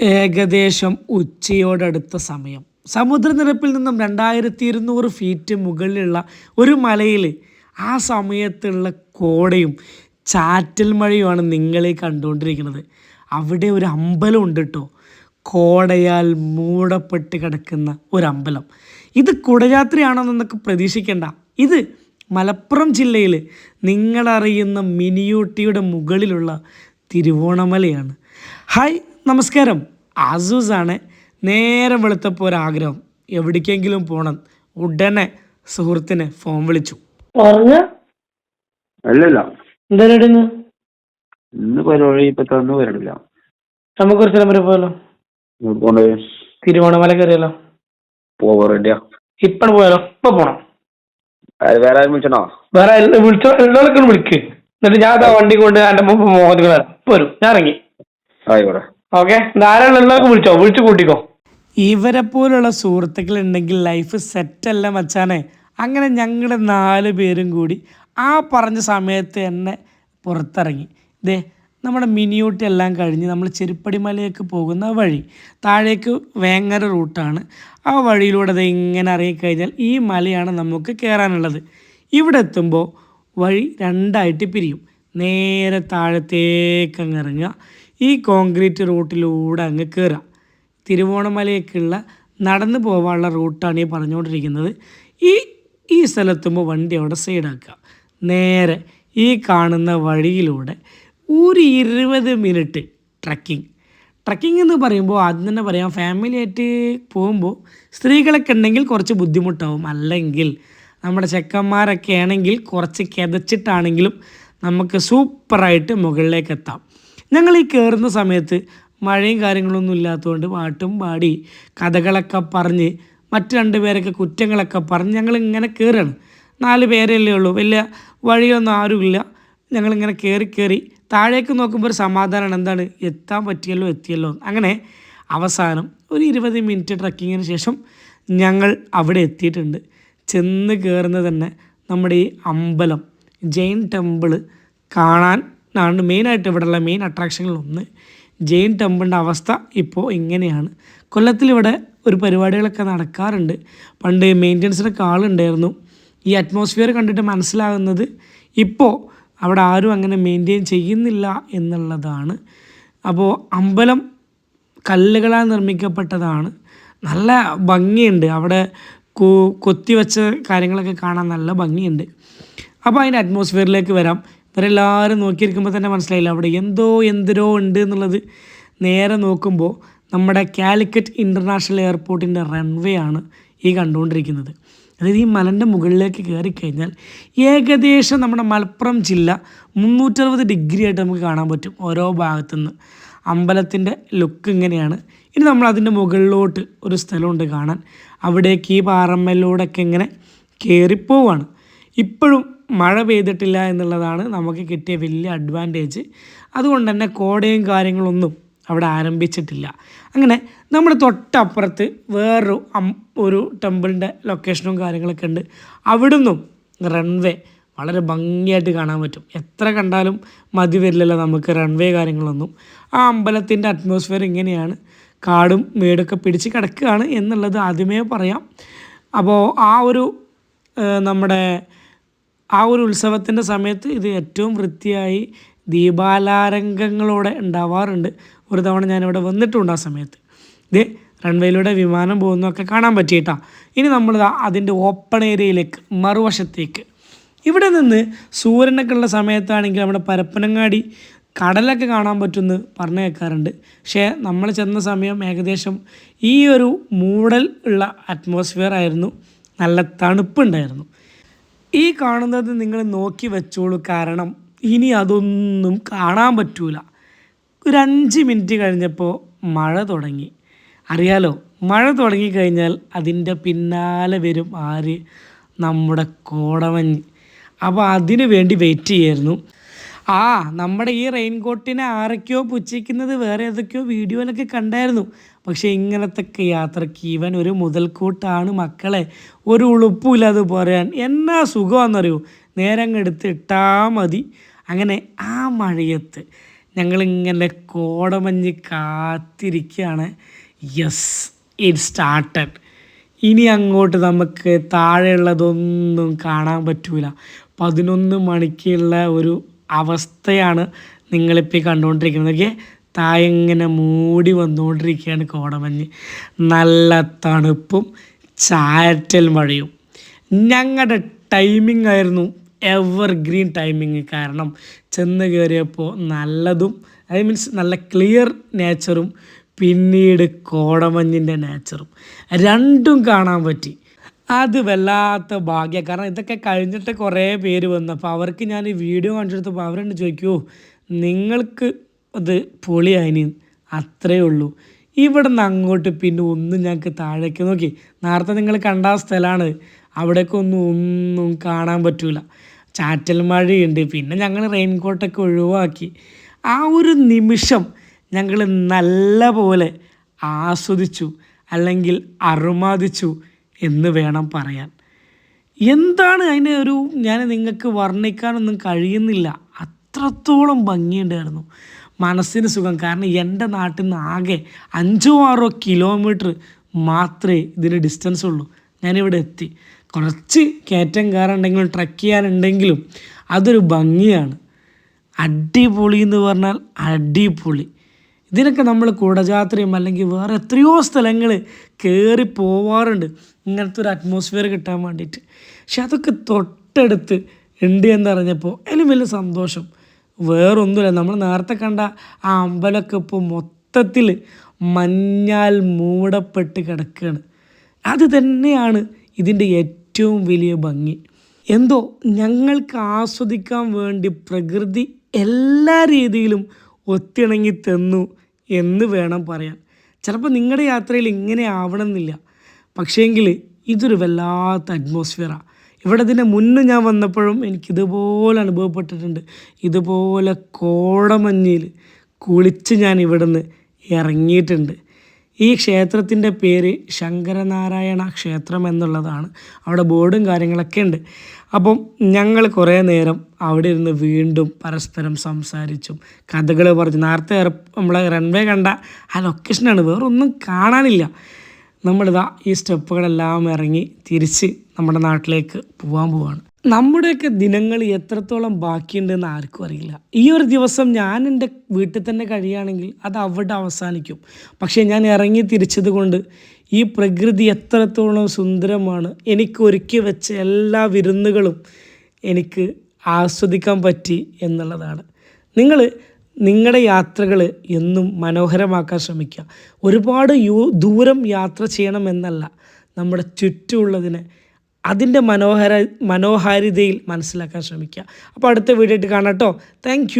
ഏകദേശം ഉച്ചയോടടുത്ത സമയം. സമുദ്രനിരപ്പിൽ നിന്നും രണ്ടായിരത്തി ഇരുന്നൂറ് ഫീറ്റ് മുകളിലുള്ള ഒരു മലയിൽ ആ സമയത്തുള്ള കോടയും ചാറ്റൽ മഴയുമാണ് നിങ്ങളെ കണ്ടുകൊണ്ടിരിക്കുന്നത്. അവിടെ ഒരു അമ്പലം ഉണ്ട് കേട്ടോ കോടയാൽ മൂടപ്പെട്ട് കിടക്കുന്ന ഒരു അമ്പലം. ഇത് കുടയാത്രയാണെന്നൊക്കെ പ്രതീക്ഷിക്കേണ്ട. ഇത് മലപ്പുറം ജില്ലയിൽ നിങ്ങളറിയുന്ന മിനിയൂട്ടിയുടെ മുകളിലുള്ള തിരുവോണമലയാണ്. ഹായ് നമസ്കാരം. ആസൂസ് ആണ് നേരെ വെളുത്തപ്പോൾ ഒരാഗ്രഹം. എവിടേക്കെങ്കിലും പോണം. ഉടനെ സുഹൃത്തിനെ ഫോൺ വിളിച്ചു. പറഞ്ഞ. അല്ലല്ല. ഇന്ന്? പരിപാടി വരണില്ല. നമുക്ക് പോയാലോ? തിരുവോണമല കയറിയാലോ പോവാ റെഡിയാ പോയാലോ? ഇപ്പൊ പോണം. വേറെ ആരും വിളിച്ചണോ? വേറെ എല്ലാ- വിളിച്ചോ എല്ലാവർക്കും വിളിക്ക്. എന്നിട്ട് ഞാൻ വണ്ടി കൊണ്ട് എന്റെ മുമ്പ് മോഹത്തിൽ വരാം. ഇപ്പൊ വരും. ഞാൻ ഇറങ്ങി. ആയിക്കോട്ടെ. ഓക്കെ ധാരാളം വിളിച്ചോ വിളിച്ചു കൂട്ടിക്കോ. ഇവരെ പോലുള്ള സുഹൃത്തുക്കൾ ഉണ്ടെങ്കിൽ ലൈഫ് അല്ല മച്ചാനെ. അങ്ങനെ ഞങ്ങളുടെ നാല് പേരും കൂടി ആ പറഞ്ഞ സമയത്ത് തന്നെ പുറത്തിറങ്ങി. ദേ നമ്മുടെ മിനിയൂട്ടി എല്ലാം കഴിഞ്ഞ് നമ്മൾ ചെരുപ്പടി മലയൊക്കെ പോകുന്ന വഴി. താഴേക്ക് വേങ്ങര റൂട്ടാണ് ആ വഴിയിലൂടെ അത് ഇങ്ങനെ ഇറങ്ങിക്കഴിഞ്ഞാൽ ഈ മലയാണ് നമുക്ക് കയറാനുള്ളത് ഇവിടെ എത്തുമ്പോൾ വഴി രണ്ടായിട്ട് പിരിയും. നേരെ താഴത്തേക്ക് അങ്ങ് ഇറങ്ങുക. ഈ കോൺക്രീറ്റ് റൂട്ടിലൂടെ അങ്ങ് കയറുക തിരുവോണമലയൊക്കെയുള്ള നടന്നു പോകാനുള്ള റൂട്ടാണ് ഈ പറഞ്ഞുകൊണ്ടിരിക്കുന്നത്. ഈ ഈ സ്ഥലത്തുമ്പോൾ വണ്ടി അവിടെ സൈഡാക്കുക. നേരെ ഈ കാണുന്ന വഴിയിലൂടെ ഒരു ഇരുപത് മിനിറ്റ് ട്രക്കിംഗ് ട്രക്കിംഗ് എന്ന് പറയുമ്പോൾ ആദ്യം തന്നെ പറയാം ഫാമിലിയായിട്ട് പോകുമ്പോൾ സ്ത്രീകളൊക്കെ ഉണ്ടെങ്കിൽ കുറച്ച് ബുദ്ധിമുട്ടാവും. അല്ലെങ്കിൽ നമ്മുടെ ചെക്കന്മാരൊക്കെ ആണെങ്കിൽ കുറച്ച് കിതച്ചിട്ടാണെങ്കിലും നമുക്ക് സൂപ്പറായിട്ട് മുകളിലേക്ക് എത്താം. ഞങ്ങൾ ഈ കയറുന്ന സമയത്ത് മഴയും കാര്യങ്ങളൊന്നും ഇല്ലാത്തതുകൊണ്ട് പാട്ടും പാടി കഥകളൊക്കെ പറഞ്ഞ് മറ്റു രണ്ട് പേരൊക്കെ കുറ്റങ്ങളൊക്കെ പറഞ്ഞ് ഞങ്ങൾ ഇങ്ങനെ കയറുകയാണ് നാല് പേരല്ലേ ഉള്ളൂ. വലിയ വഴിയൊന്നും ആരുമില്ല. ഞങ്ങളിങ്ങനെ കയറി കയറി താഴേക്ക് നോക്കുമ്പോൾ ഒരു സമാധാനമാണ് എന്താണ്? എത്താൻ പറ്റിയല്ലോ എത്തിയല്ലോ. അങ്ങനെ അവസാനം ഒരു ഇരുപത് മിനിറ്റ് ട്രക്കിങ്ങിന് ശേഷം ഞങ്ങൾ അവിടെ എത്തിയിട്ടുണ്ട്. ചെന്ന് കയറുന്നത് തന്നെ നമ്മുടെ ഈ അമ്പലം ജെയിൻ ടെമ്പിൾ കാണാൻ ആണ് മെയിനായിട്ട് ഇവിടെയുള്ള മെയിൻ അട്രാക്ഷനുകളൊന്ന് ജെയിൻ ടെമ്പിളിന്റെ അവസ്ഥ ഇപ്പോൾ ഇങ്ങനെയാണ്. കൊല്ലത്തിൽ ഇവിടെ ഒരു പരിപാടികളൊക്കെ നടക്കാറുണ്ട്. പണ്ട് മെയിന്റനൻസിനൊക്കെ ആളുണ്ടായിരുന്നു ഈ അറ്റ്മോസ്ഫിയർ കണ്ടിട്ട് മനസ്സിലാകുന്നത് ഇപ്പോൾ അവിടെ ആരും അങ്ങനെ മെയിന്റെയിൻ ചെയ്യുന്നില്ല എന്നുള്ളതാണ്. അപ്പോൾ അമ്പലം കല്ലുകളാൽ നിർമ്മിക്കപ്പെട്ടതാണ്. നല്ല ഭംഗിയുണ്ട്. അവിടെ കൊത്തി കൊത്തിവെച്ച കാര്യങ്ങളൊക്കെ കാണാൻ നല്ല ഭംഗിയുണ്ട്. അപ്പോൾ അതിന്റെ അറ്റ്മോസ്ഫിയറിലേക്ക് വരാം. ഇവരെല്ലാവരും നോക്കിയിരിക്കുമ്പോൾ തന്നെ മനസ്സിലായില്ല. അവിടെ എന്തോ എന്തിരോ ഉണ്ട് എന്നുള്ളത് നേരെ നോക്കുമ്പോൾ നമ്മുടെ കാലിക്കറ്റ് ഇന്റർനാഷണൽ എയർപോർട്ടിന്റെ റൺവേ ആണ് ഈ കണ്ടുകൊണ്ടിരിക്കുന്നത്. അതായത് ഈ മലന്റെ മുകളിലേക്ക് കയറിക്കഴിഞ്ഞാൽ ഏകദേശം നമ്മുടെ മലപ്പുറം ജില്ല മുന്നൂറ്ററുപത് ഡിഗ്രി ആയിട്ട് നമുക്ക് കാണാൻ പറ്റും ഓരോ ഭാഗത്തുനിന്ന്. അമ്പലത്തിന്റെ ലുക്ക് ഇങ്ങനെയാണ്. ഇനി നമ്മൾ അതിന്റെ മുകളിലോട്ട് ഒരു സ്ഥലമുണ്ട് കാണാൻ. അവിടേക്ക് ഈ പാറമ്മയിലൂടെയൊക്കെ ഇങ്ങനെ കയറിപ്പോവാണ് ഇപ്പോഴും മഴ പെയ്തിട്ടില്ല എന്നുള്ളതാണ് നമുക്ക് കിട്ടിയ വലിയ അഡ്വാന്റേജ് അതുകൊണ്ട് തന്നെ കോടയും കാര്യങ്ങളൊന്നും അവിടെ ആരംഭിച്ചിട്ടില്ല. അങ്ങനെ നമ്മൾ തൊട്ടപ്പുറത്ത് വേറൊരു ഒരു ടെമ്പിളിന്റെ ലൊക്കേഷനും കാര്യങ്ങളൊക്കെ ഉണ്ട്. അവിടുന്നും റൺവേ വളരെ ഭംഗിയായിട്ട് കാണാൻ പറ്റും. എത്ര കണ്ടാലും മതി വരില്ലല്ലോ നമുക്ക് റൺവേ കാര്യങ്ങളൊന്നും. ആ അമ്പലത്തിന്റെ അറ്റ്മോസ്ഫിയർ ഇങ്ങനെയാണ്. കാടും മേടൊക്കെ പിടിച്ച് കിടക്കുകയാണ് എന്നുള്ളത് ആദ്യമേ പറയാം. അപ്പോൾ ആ ഒരു നമ്മുടെ ആ ഒരു ഉത്സവത്തിന്റെ സമയത്ത് ഇത് ഏറ്റവും വൃത്തിയായി ദീപാലാരംഗങ്ങളോടെ ഉണ്ടാവാറുണ്ട്. ഒരു തവണ ഞാനിവിടെ വന്നിട്ടുണ്ട് ആ സമയത്ത്. ഇത് റൺവേയിലൂടെ വിമാനം പോകുന്നതൊക്കെ കാണാൻ പറ്റിയിട്ടാ. ഇനി നമ്മൾ അതിന്റെ ഓപ്പൺ ഏരിയയിലേക്ക് മറുവശത്തേക്ക്. ഇവിടെ നിന്ന് സൂര്യനൊക്കെ ഉള്ള സമയത്താണെങ്കിൽ നമ്മുടെ പരപ്പനങ്ങാടി കടലൊക്കെ കാണാൻ പറ്റുമെന്ന് പറഞ്ഞു കേൾക്കാറുണ്ട്. പക്ഷേ നമ്മൾ ചെന്ന സമയം ഏകദേശം ഈ ഒരു മൂടൽ ഉള്ള അറ്റ്മോസ്ഫിയർ ആയിരുന്നു. നല്ല തണുപ്പുണ്ടായിരുന്നു. ഈ കാണുന്നത് നിങ്ങൾ നോക്കി വെച്ചോളൂ. കാരണം ഇനി അതൊന്നും കാണാൻ പറ്റൂല. ഒരു അഞ്ച് മിനിറ്റ് കഴിഞ്ഞപ്പോൾ മഴ തുടങ്ങി. അറിയാലോ മഴ തുടങ്ങിക്കഴിഞ്ഞാൽ അതിന്റെ പിന്നാലെ വരും ആര്? നമ്മുടെ കോടമഞ്ഞ് അപ്പോൾ അതിനു വേണ്ടി വെയിറ്റ് ചെയ്യായിരുന്നു. ആ നമ്മുടെ ഈ റെയിൻകോട്ടിനെ ആരൊക്കെയോ പുച്ഛിക്കുന്നത് വേറെ ഏതൊക്കെയോ വീഡിയോയിലൊക്കെ കണ്ടായിരുന്നു. പക്ഷേ ഇങ്ങനത്തെ യാത്രയ്ക്ക് ഇവൻ ഒരു മുതൽക്കൂട്ടാണ് മക്കളെ. ഒരു ഉളുപ്പുമില്ലാതെ പറയാൻ എന്നാ സുഖമാണെന്നറിയോ? നേരം അങ്ങ് എടുത്ത് ഇട്ടാൽ മതി. അങ്ങനെ ആ മഴയത്ത് ഞങ്ങളിങ്ങനെ കോടമഞ്ഞ് കാത്തിരിക്കുകയാണ്. യെസ് ഇറ്റ് സ്റ്റാർട്ടഡ് ഇനി അങ്ങോട്ട് നമുക്ക് താഴെയുള്ളതൊന്നും കാണാൻ പറ്റൂല. പതിനൊന്ന് മണിക്കുള്ള ഒരു അവസ്ഥയാണ് നിങ്ങളിപ്പോൾ കണ്ടുകൊണ്ടിരിക്കുന്നത് താഴെ ഇങ്ങനെ മൂടി വന്നുകൊണ്ടിരിക്കുകയാണ് കോടമഞ്ഞ്. നല്ല തണുപ്പും ചാറ്റൽ മഴയും. ഞങ്ങളുടെ ടൈമിംഗ് ആയിരുന്നു എവർ ഗ്രീൻ ടൈമിങ് കാരണം ചെന്ന് കയറിയപ്പോൾ നല്ലതും ഐ മീൻസ് നല്ല ക്ലിയർ നേച്ചറും പിന്നീട് കോടമഞ്ഞിന്റെ നേച്ചറും രണ്ടും കാണാൻ പറ്റി. അത് വല്ലാത്ത ഭാഗ്യം. കാരണം ഇതൊക്കെ കഴിഞ്ഞിട്ട് കുറേ പേര് വന്നു. അപ്പോൾ അവർക്ക് ഞാൻ ഈ വീഡിയോ കാണിച്ചെടുത്തപ്പോൾ അവരെന്നെ ചോദിക്കൂ നിങ്ങൾക്ക് അത് പൊളിയായിനി? അത്രേ ഉള്ളൂ. ഇവിടെ നിന്ന് അങ്ങോട്ട് പിന്നെ ഒന്നും ഞങ്ങൾക്ക് താഴേക്ക് നോക്കി. നേരത്തെ നിങ്ങൾ കണ്ട സ്ഥലമാണ് അവിടേക്കൊന്നും ഒന്നും കാണാൻ പറ്റൂല. ചാറ്റൽ മഴയുണ്ട്. പിന്നെ ഞങ്ങൾ റെയിൻ കോട്ടൊക്കെ ഒഴിവാക്കി. ആ ഒരു നിമിഷം ഞങ്ങൾ നല്ല പോലെ ആസ്വദിച്ചു. അല്ലെങ്കിൽ അറുമാദിച്ചു. എന്ന് വേണം പറയാൻ. എന്താണ് അതിനെ ഒരു ഞാൻ നിങ്ങൾക്ക് വർണിക്കാനൊന്നും കഴിയുന്നില്ല. അത്രത്തോളം ഭംഗിയുണ്ടായിരുന്നു. മനസ്സിന് സുഖം. കാരണം എന്റെ നാട്ടിൽ നിന്ന് ആകെ അഞ്ചോ ആറോ കിലോമീറ്റർ മാത്രമേ ഇതിന് ഡിസ്റ്റൻസ് ഉള്ളൂ. ഞാനിവിടെ എത്തി. കുറച്ച് കയറ്റം കയറുണ്ടെങ്കിലും ട്രക്ക് ചെയ്യാനുണ്ടെങ്കിലും അതൊരു ഭംഗിയാണ്. അടിപൊളി എന്ന് പറഞ്ഞാൽ അടിപൊളി. ഇതിനൊക്കെ നമ്മൾ കുടജാത്രയും അല്ലെങ്കിൽ വേറെ എത്രയോ സ്ഥലങ്ങൾ കയറി പോവാറുണ്ട്. ഇങ്ങനത്തെ ഒരു അറ്റ്മോസ്ഫിയർ കിട്ടാൻ വേണ്ടിയിട്ട്. പക്ഷെ അതൊക്കെ തൊട്ടടുത്ത് ഉണ്ട് എന്നറിഞ്ഞപ്പോൾ അതിലും വലിയ സന്തോഷം. വേറൊന്നുമില്ല. നമ്മൾ നേരത്തെ കണ്ട ആ അമ്പലമൊക്കെ ഇപ്പോൾ മൊത്തത്തിൽ മഞ്ഞാൽ മൂടപ്പെട്ട് കിടക്കുകയാണ് അത് തന്നെയാണ് ഇതിന്റെ ഏറ്റവും വലിയ ഭംഗി. എന്തോ ഞങ്ങൾക്ക് ആസ്വദിക്കാൻ വേണ്ടി പ്രകൃതി എല്ലാ രീതിയിലും ഒത്തിണങ്ങി തന്നു എന്ന് വേണം പറയാൻ. ചിലപ്പോൾ നിങ്ങളുടെ യാത്രയിൽ ഇങ്ങനെ ആവണമെന്നില്ല. പക്ഷേങ്കിൽ ഇതൊരു വല്ലാത്ത അറ്റ്മോസ്ഫിയറാണ് ഇവിടെ ഇതിന് മുന്നേ ഞാൻ വന്നപ്പോഴും എനിക്കിതുപോലെ അനുഭവപ്പെട്ടിട്ടുണ്ട്. ഇതുപോലെ കോടമഞ്ഞിൽ കുളിച്ച് ഞാൻ ഇവിടുന്ന് ഇറങ്ങിയിട്ടുണ്ട്. ഈ ക്ഷേത്രത്തിന്റെ പേര് ശങ്കരനാരായണ ക്ഷേത്രം എന്നുള്ളതാണ്. അവിടെ ബോർഡും കാര്യങ്ങളൊക്കെ ഉണ്ട്. അപ്പം ഞങ്ങൾ കുറേ നേരം അവിടെ ഇരുന്ന് വീണ്ടും പരസ്പരം സംസാരിച്ചും കഥകൾ പറഞ്ഞു. നേരത്തെ നമ്മളെ റൺവേ കണ്ട ആ ലൊക്കേഷനാണ് വേറൊന്നും കാണാനില്ല. നമ്മളിതാ ഈ സ്റ്റെപ്പുകളെല്ലാം ഇറങ്ങി തിരിച്ച് നമ്മുടെ നാട്ടിലേക്ക് പോകാൻ പോവാണ്. നമ്മുടെയൊക്കെ ദിനങ്ങൾ എത്രത്തോളം ബാക്കിയുണ്ടെന്ന് ആർക്കും അറിയില്ല. ഈ ഒരു ദിവസം ഞാൻ എന്റെ വീട്ടിൽ തന്നെ കഴിയുകയാണെങ്കിൽ അത് അവിടെ അവസാനിക്കും. പക്ഷേ ഞാൻ ഇറങ്ങി തിരിച്ചത് കൊണ്ട് ഈ പ്രകൃതി എത്രത്തോളം സുന്ദരമാണ്. എനിക്ക് ഒരുക്കി വെച്ച എല്ലാ വിരുന്നുകളും എനിക്ക് ആസ്വദിക്കാൻ പറ്റി എന്നുള്ളതാണ്. നിങ്ങൾ നിങ്ങളുടെ യാത്രകൾ എന്നും മനോഹരമാക്കാൻ ശ്രമിക്കുക. ഒരുപാട് ദൂരം യാത്ര ചെയ്യണമെന്നല്ല നമ്മുടെ ചുറ്റുമുള്ളതിനെ അതിന്റെ മനോഹര മനോഹാരിതയിൽ മനസ്സിലാക്കാൻ ശ്രമിക്കുക. അപ്പോൾ അടുത്ത വീഡിയോ ആയിട്ട് കാണാം കേട്ടോ. താങ്ക്